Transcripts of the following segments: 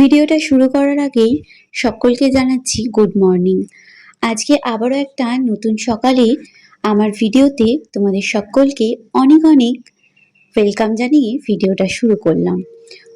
ভিডিওটা শুরু করার আগেই সকলকে জানাচ্ছি গুড মর্নিং আজকে আবারও একটা নতুন সকালে আমার ভিডিওতে তোমাদের সকলকে অনেক অনেক ওয়েলকাম জানিয়ে ভিডিওটা শুরু করলাম।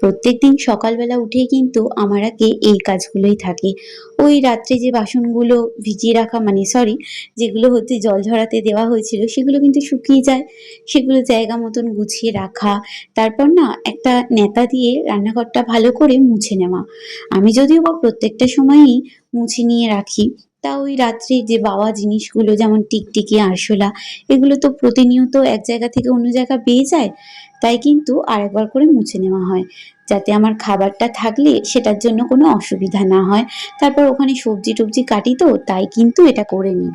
প্রত্যেকদিন সকালবেলা উঠেই কিন্তু আমার আগে এই কাজগুলোই থাকে। ওই রাত্রে যে বাসনগুলো ভিজিয়ে রাখা মানে সরি যেগুলো হচ্ছে জল ঝরাতে দেওয়া হয়েছিল, সেগুলো কিন্তু শুকিয়ে যায়। সেগুলো জায়গা মতন গুছিয়ে রাখা, তারপর না একটা নেতা দিয়ে রান্নাঘরটা ভালো করে মুছে নেওয়া। আমি যদিও বা প্রত্যেকটা সময়ই মুছে নিয়ে রাখি তা ওই রাত্রে যে বাওয়া জিনিসগুলো, যেমন টিকটিকি, আরশোলা, এগুলো তো প্রতিনিয়ত এক জায়গা থেকে অন্য জায়গা পেয়ে যায়, তাই কিন্তু আরেকবার করে মুছে নেওয়া হয়। যাতে আমার খাবারটা থাকলে সেটার জন্য কোনো অসুবিধা না হয়। তারপর ওখানে সবজি টবজি কাটি তো, তাই কিন্তু এটা করে নিই।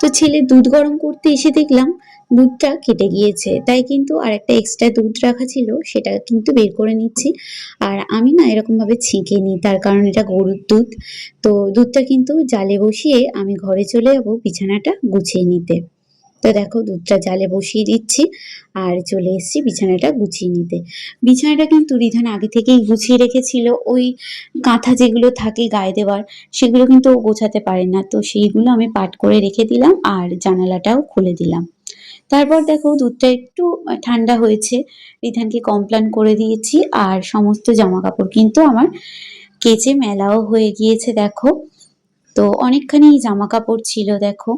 তো ছেলে দুধ গরম করতে এসে দেখলাম দুধটা কেটে গিয়েছে। তাই কিন্তু আর একটা এক্সট্রা দুধ রাখা ছিল, সেটা কিন্তু বের করে নিচ্ছি। আর আমি না এরকম ভাবে ছেঁকে নিই তার কারণ এটা গরুর দুধ। তো দুধটা কিন্তু জালে বসিয়ে আমি ঘরে চলে যাব বিছানাটা গুছিয়ে নিতে। তো দেখো দুধটা জালে বসিয়ে দিচ্ছি আর চলে এসেছি বিছানাটা গুছিয়ে নিতে। বিছানাটা কিন্তু রিধান আগে থেকেই গুছিয়ে রেখেছিল। ওই কাঁথা যেগুলো থাকে গায়ে দেওয়ার, সেগুলো কিন্তু গোছাতে পারে না। তো সেইগুলো আমি পাট করে রেখে দিলাম আর জানালাটাও খুলে দিলাম। তারপর দেখো দুধটা একটু ঠান্ডা হয়েছে। রিধানকে কমপ্লান করে দিয়েছি। আর সমস্ত জামা কাপড় কিন্তু আমার কেচে মেলাও হয়ে গিয়েছে, দেখো। তো অনেকখানি জামা কাপড় ছিল, দেখো।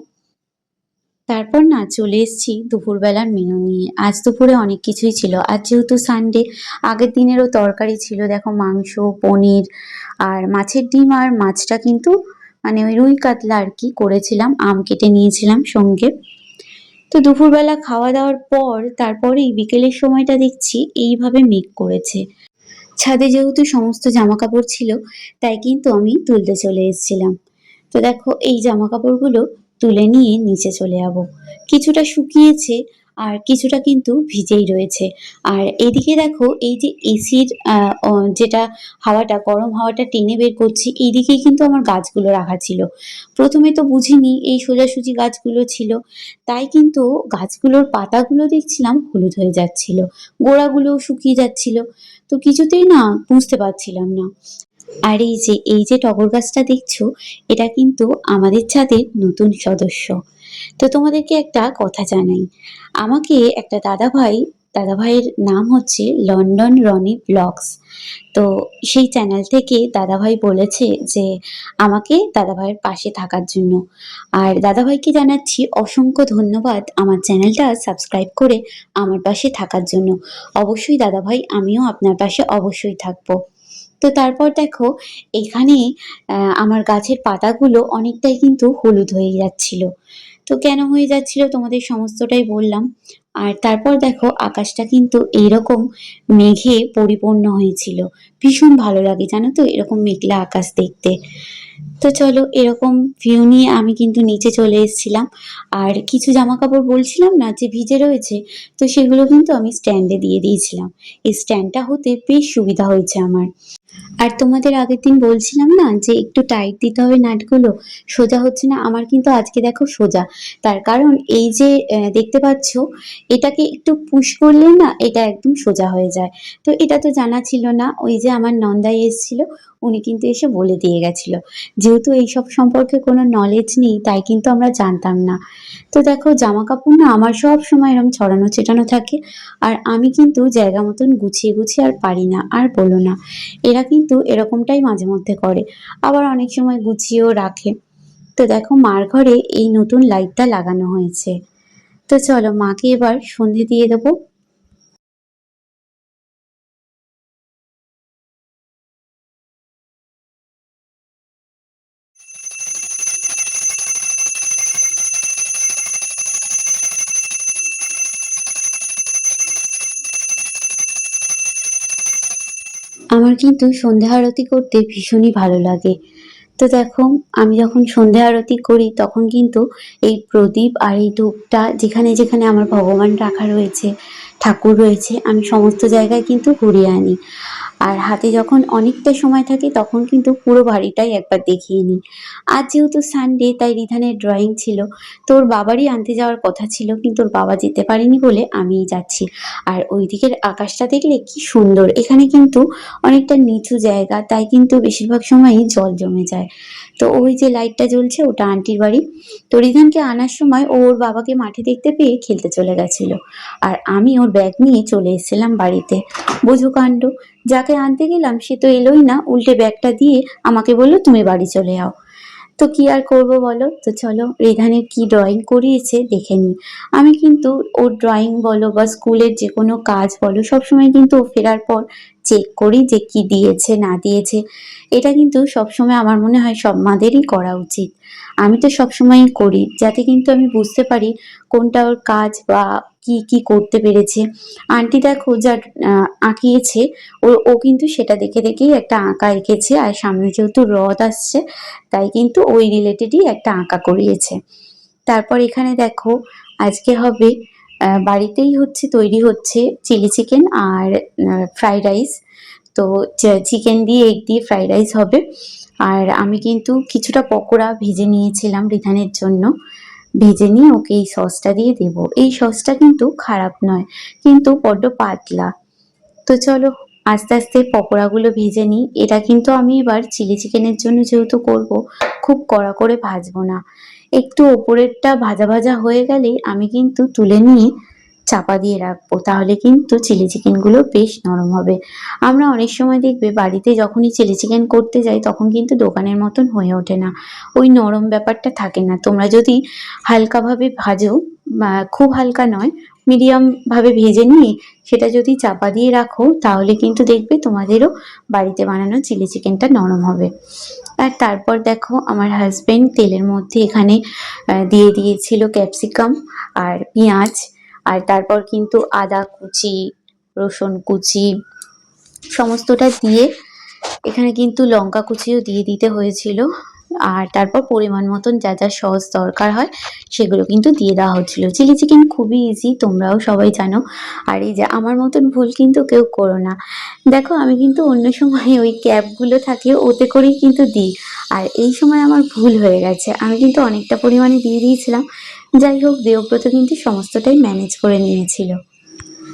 তারপর না চলে এসেছি দুপুরবেলার মেনু নিয়ে। আজ দুপুরে অনেক কিছুই ছিল। আজ যেহেতু সানডে আগের দিনেরও তরকারি ছিল, দেখো মাংস, পনির আর মাছের ডিম আর মাছটা কিন্তু মানে ওই রুই কাতলা আর কি করেছিলাম, আম কেটে নিয়েছিলাম সঙ্গে। তো দুপুরবেলা খাওয়া দাওয়ার পর তারপরেই বিকেলের সময়টা দেখছি এইভাবে মেঘ করেছে। ছাদে যেহেতু সমস্ত জামা কাপড় ছিল, তাই কিন্তু আমি তুলতে চলে এসেছিলাম। তো দেখো, এই জামা কাপড়গুলো তুলে নিয়ে নিচে চলে যাব। কিছুটা শুকিয়েছে আর কিছুটা কিন্তু ভিজেই রয়েছে। আর এদিকে দেখো, এই যে এসির যেটা হাওয়াটা, গরম হাওয়াটা টেনে বের করছি, এইদিকেই কিন্তু আমার গাছগুলো রাখা ছিল। প্রথমে তো বুঝিনি এই সোজাসুজি গাছগুলো ছিল। তাই কিন্তু গাছগুলোর পাতাগুলো দেখছিলাম হলুদ হয়ে যাচ্ছিল, গোড়াগুলোও শুকিয়ে যাচ্ছিল। তো কিছুতেই না বুঝতে পারছিলাম না। আর এই যে এই যে টগর গাছটা দেখছ, এটা কিন্তু আমাদের ছাদের নতুন সদস্য। তো তোমাদেরকে একটা কথা জানাই। আমাকে একটা দাদা ভাই দাদা ভাইয়ের নাম হচ্ছে লন্ডন রনি ব্লগস। তো সেই চ্যানেল থেকে দাদা ভাই বলেছে যে, আমাকে দাদা ভাইয়ের পাশে থাকার জন্য। আর দাদা ভাইকে জানাচ্ছি অসংখ্য ধন্যবাদ আমার চ্যানেলটা সাবস্ক্রাইব করে আমার পাশে থাকার জন্য। অবশ্যই দাদা ভাই আমিও আপনার পাশে অবশ্যই থাকব। তো তারপর দেখো, এখানে আমার গাছের পাতাগুলো অনেকটাই কিন্তু হলুদ হয়ে যাচ্ছিল। তো কেন হয়ে যাচ্ছিল তোমাদের সমস্তটাই বললাম। আর তারপর দেখো, আকাশটা কিন্তু এইরকম মেঘে পরিপূর্ণ হয়েছিল। ভীষণ ভালো লাগে, জানো তো? এরকম মেঘলা আকাশ দেখতে। তো চলো, এরকম ভিউ নিয়ে আমি কিন্তু নিচে চলে এসেছিলাম। আর কিছু জামা কাপড় বলছিলাম না যে ভিজে রয়েছে, তো সেগুলো কিন্তু আমি স্ট্যান্ডে দিয়ে দিয়েছিলাম। এই স্ট্যান্ডটা হতে বেশ সুবিধা হয়েছে আমার। আর তোমাদের আগের দিন বলছিলাম না যে একটু টাইট দিতে হবে নাটগুলো, সোজা হচ্ছে না, আমার কিন্তু আজকে দেখো সোজা। তার কারণ এই যে দেখতে পাচ্ছ, এটাকে একটু পুশ করলে না এটা একদম সোজা হয়ে যায়। তো এটা তো জানা ছিল না, ওই যে আমার নন্দাই এসেছিল, উনি কিন্তু এসে বলে দিয়ে গেছিল। যেহেতু এইসব সম্পর্কে কোনো নলেজ নেই, তাই কিন্তু আমরা জানতাম না। তো দেখো জামা কাপড় না আমার সব সময় এরকম ছড়ানো ছেটানো থাকে, আর আমি কিন্তু জায়গা মতন গুছিয়ে গুছিয়ে আর পারি না, আর বলো না। এরা কিন্তু এরকমটাই মাঝে মধ্যে করে। আবার অনেক সময় গুছিয়েও রাখে। তো দেখো, মার ঘরে এই নতুন লাইটটা লাগানো হয়েছে। তো চলো, মাকে এবার সন্ধে দিয়ে দেবো। আমার কিন্তু সন্ধ্যা আরতি করতে ভীষণই ভালো লাগে। তো দেখো, আমি যখন সন্ধ্যা আরতি করি, তখন কিন্তু এই প্রদীপ আর এই ধূপটা যেখানে যেখানে আমার ভগবান রাখা রয়েছে, ঠাকুর রয়েছে, আমি সমস্ত জায়গায় কিন্তু ঘুরিয়ে আনি। আর হাতে যখন অনেকটা সময় থাকে, তখন কিন্তু পুরো বাড়িটাই একবার দেখিয়ে নিই। আজ যেহেতু সানডে তাই রিধানের ড্রয়িং ছিল। তোর বাবারই আনতে যাওয়ার কথা ছিল, কিন্তু ওর বাবা যেতে পারেনি বলে আমিই যাচ্ছি। আর ওই দিকের আকাশটা দেখলে কি সুন্দর। এখানে কিন্তু অনেকটা নিচু জায়গা, তাই কিন্তু বেশিরভাগ সময়ই জল জমে যায়। তো ওই যে লাইটটা জ্বলছে, ওটা আন্টির বাড়ি। তো রিধানকে আনার সময় ওর বাবাকে মাঠে দেখতে পেয়ে খেলতে চলে গেছিল। আর আমি ওর ব্যাগ নিয়ে চলে এসেছিলাম বাড়িতে। বোঝো কাণ্ড যাকে আনতে গেলাম, সে তো এলোই না। উল্টে ব্যাগটা দিয়ে আমাকে বলল, তুমি বাড়ি চলে যাও তো কি আর করব বলো? তো চলো রেধানের কি ড্রয়িং করিয়েছে দেখে নিই। আমি কিন্তু ওর ড্রয়িং বলো বা স্কুলের যে কোনো কাজ বলো, সবসময় কিন্তু ও ফেরার পর চেক করি যে কি দিয়েছে, না দিয়েছে। এটা কিন্তু সবসময় আমার মনে হয় সব মাদেরই করা উচিত। আমি তো সবসময়ই করি, যাতে কিন্তু আমি বুঝতে পারি কোনটা ওর কাজ বা কি কি করতে পেরেছে? আন্টি দেখো, যা আঁকিয়েছে, ও ও কিন্তু সেটা দেখে দেখেই একটা আঁকা এঁকেছে, আর সামনে যেহেতু রথ আসছে, তাই কিন্তু ওই রিলেটেডই একটা আঁকা করিয়েছে। তারপর এখানে দেখো, আজকে হবে বাড়িতেই হচ্ছে, তৈরি হচ্ছে চিলি চিকেন আর ফ্রাইড রাইস। তো চিকেন দিয়ে, এগ দিয়ে ফ্রাইড রাইস হবে। আর আমি কিন্তু কিছুটা পকোড়া ভেজে নিয়েছিলাম রিধানের জন্য। ভেজে নিয়ে ওকে এই সসটা দিয়ে দেব। এই সসটা কিন্তু খারাপ নয়, কিন্তু বড্ড পাতলা। তো চলো, আস্তে আস্তে পকোড়াগুলো ভেজে নিই। এটা কিন্তু আমি এবার চিলি চিকেনের জন্য যেহেতু করব, খুব কড়া করে ভাজবো না। একটু ওপরেরটা ভাজা ভাজা হয়ে গেলেই আমি কিন্তু তুলে নিয়ে চাপা দিয়ে রাখব, তাহলে কিন্তু চিলি চিকেনগুলো বেশ নরম হবে। আমরা অনেক সময় দেখবে বাড়িতে যখনই চিলি চিকেন করতে যাই, তখন কিন্তু দোকানের মতন হয়ে ওঠে না। ওই নরম ব্যাপারটা থাকে না। তোমরা যদি হালকাভাবে ভাজো খুব হালকা নয় মিডিয়াম ভাবে ভেজে নিয়ে সেটা যদি চাপা দিয়ে রাখো, তাহলে কিন্তু দেখবে তোমাদেরও বাড়িতে বানানো চিলি চিকেনটা নরম হবে। আর তারপর দেখো, আমার হাজবেন্ড তেলের মধ্যে এখানে দিয়ে দিয়েছিল ক্যাপসিকাম আর পেঁয়াজ। আর তারপর কিন্তু আদা কুচি, রসুন কুচি সমস্তটা দিয়ে এখানে কিন্তু লঙ্কা কুচিও দিয়ে দিতে হয়েছিল। আর তারপর পরিমাণ মতন যা যা সস দরকার হয়, সেগুলো কিন্তু দিয়ে দেওয়া হচ্ছিল। চিলি চিকেন খুবই ইজি তোমরাও সবাই জানো। আর এই যে আমার মতন ভুল কিন্তু কেউ করো না। দেখো, আমি কিন্তু অন্য সময় ওই ক্যাবগুলো থাকে ওতে করেই কিন্তু দিই। আর এই সময় আমার ভুল হয়ে গেছে। আমি কিন্তু অনেকটা পরিমাণে দিয়ে দিয়েছিলাম। যাই হোক দেবব্রত কিন্তু সমস্তটাই ম্যানেজ করে নিয়েছিল।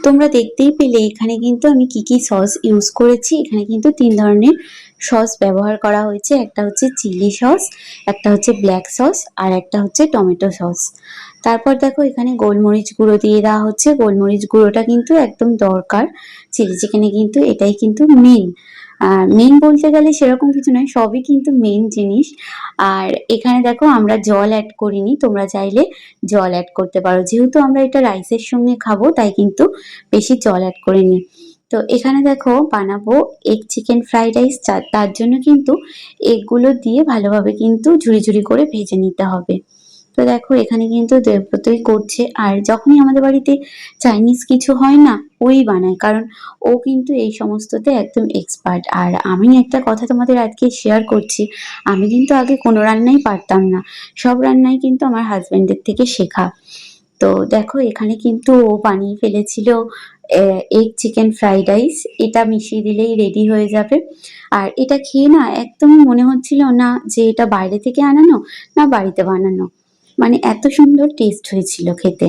তোমরা দেখতেই পেলে, এখানে কিন্তু আমি কি কি সস ইউজ করেছি। এখানে কিন্তু তিন ধরনের সস ব্যবহার করা হয়েছে। একটা হচ্ছে চিলি সস, একটা হচ্ছে ব্ল্যাক সস, আর একটা হচ্ছে টমেটো সস। তারপর দেখো এখানে গোলমরিচ গুঁড়ো দিয়ে দেওয়া হচ্ছে। গোলমরিচ গুঁড়োটা কিন্তু একদম দরকার। চিলি চিকেনে কিন্তু এটাই কিন্তু মেন মেন বলতে গেলে সেরকম কিছু নয়, সবই কিন্তু মেন জিনিস। আর এখানে দেখো আমরা জল অ্যাড করিনি, তোমরা চাইলে জল অ্যাড করতে পারো। যেহেতু আমরা এটা রাইসের সঙ্গে খাব, তাই কিন্তু বেশি জল অ্যাড করিনি। তো এখানে দেখো বানাবো এগ চিকেন ফ্রাইড রাইস তার জন্য কিন্তু এগগুলো দিয়ে ভালোভাবে কিন্তু ঝুড়ি ঝুড়ি করে ভেজে নিতে হবে। তো দেখো এখানে কিন্তু দেবব্রতই করছে, আর যখনই আমাদের বাড়িতে চাইনিজ কিছু হয় না, ওই বানায়, কারণ ও কিন্তু এই সমস্ততে একদম এক্সপার্ট আর আমি একটা কথা তোমাদের আজকে শেয়ার করছি, আমি কিন্তু আগে কোনো রান্নাই পারতাম না, সব রান্নাই কিন্তু আমার হাজবেন্ডের থেকে শেখা। তো দেখো এখানে কিন্তু ও বানিয়ে ফেলেছিল এগ চিকেন ফ্রাইড রাইস এটা মিশিয়ে দিলেই রেডি হয়ে যাবে। আর এটা খেয়ে না একদম মনে হচ্ছিল না যে এটা বাইরে থেকে আনানো না বাড়িতে বানানো। মানে এত সুন্দর টেস্ট হয়েছিল খেতে।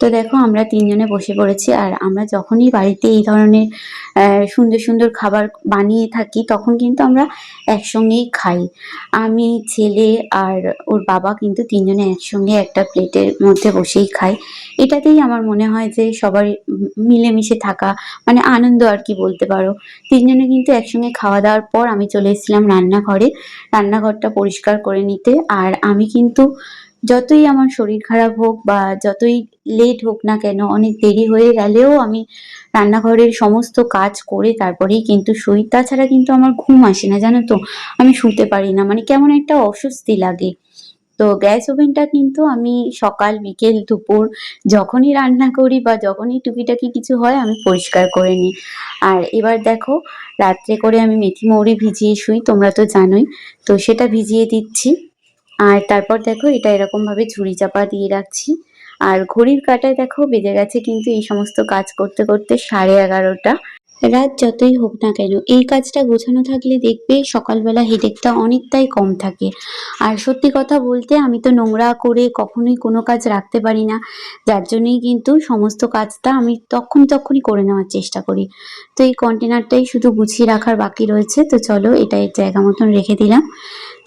তো দেখো, আমরা তিনজনে বসে পড়েছি আর আমরা যখনই বাড়িতে এই ধরনের সুন্দর সুন্দর খাবার বানিয়ে থাকি, তখন কিন্তু আমরা একসঙ্গেই খাই। আমি, ছেলে আর ওর বাবা কিন্তু তিনজনে একসঙ্গে একটা প্লেটের মধ্যে বসেই খাই। এটাতেই আমার মনে হয় যে সবার মিলেমিশে থাকা মানে আনন্দ আর কি বলতে পারো। তিনজনে কিন্তু একসঙ্গে খাওয়া দাওয়ার পর আমি চলে এসেছিলাম রান্নাঘরে। রান্নাঘরটা পরিষ্কার করে নিতে আর আমি কিন্তু যতই আমার শরীর খারাপ হোক বা যতই লেট হোক না কেন, অনেক দেরি হয়ে গেলেও আমি রান্নাঘরের সমস্ত কাজ করে তারপরেই কিন্তু শুই। তাছাড়া কিন্তু আমার ঘুম আসে না, জানো তো? আমি শুতে পারি না মানে কেমন একটা অস্বস্তি লাগে। তো গ্যাস ওভেনটা কিন্তু আমি সকাল, বিকেল, দুপুর যখনই রান্না করি বা যখনই টুকিটাকি কিছু হয়, আমি পরিষ্কার করে নিই। আর এবার দেখো, রাত্রে করে আমি মেথি মৌরি ভিজিয়ে শুই, তোমরা তো জানোই। তো সেটা ভিজিয়ে দিচ্ছি। আর তারপর দেখো এটা এরকম ভাবে ঝুড়ি চাপা দিয়ে রাখছি। আর ঘড়ির কাটায় দেখো বেজে গেছে কিন্তু এই সমস্ত কাজ করতে করতে সাড়ে এগারোটা। রাত যতই হোক না কেন, এই কাজটা গোছানো থাকলে দেখবে সকালবেলা হেডেকটা অনেকটাই কম থাকে। আর সত্যি কথা বলতে আমি তো নোংরা করে কখনোই কোনো কাজ রাখতে পারি না, যার জন্যই কিন্তু সমস্ত কাজটা আমি তখন তখনই করে নেওয়ার চেষ্টা করি। তো এই কন্টেনারটাই শুধু গুছিয়ে রাখার বাকি রয়েছে, তো চলো এটা জায়গা মতন রেখে দিলাম।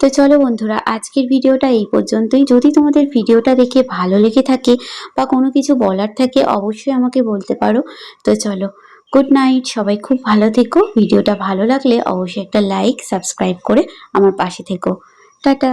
তো চলো বন্ধুরা, আজকের ভিডিওটা এই পর্যন্তই। যদি তোমাদের ভিডিওটা দেখে ভালো লেগে থাকে বা কোনো কিছু বলার থাকে, অবশ্যই আমাকে বলতে পারো। তো চলো গুড নাইট সবাই খুব ভালো থেকো। ভিডিওটা ভালো লাগলে অবশ্যই একটা লাইক সাবস্ক্রাইব করে আমার পাশে থেকো। টাটা।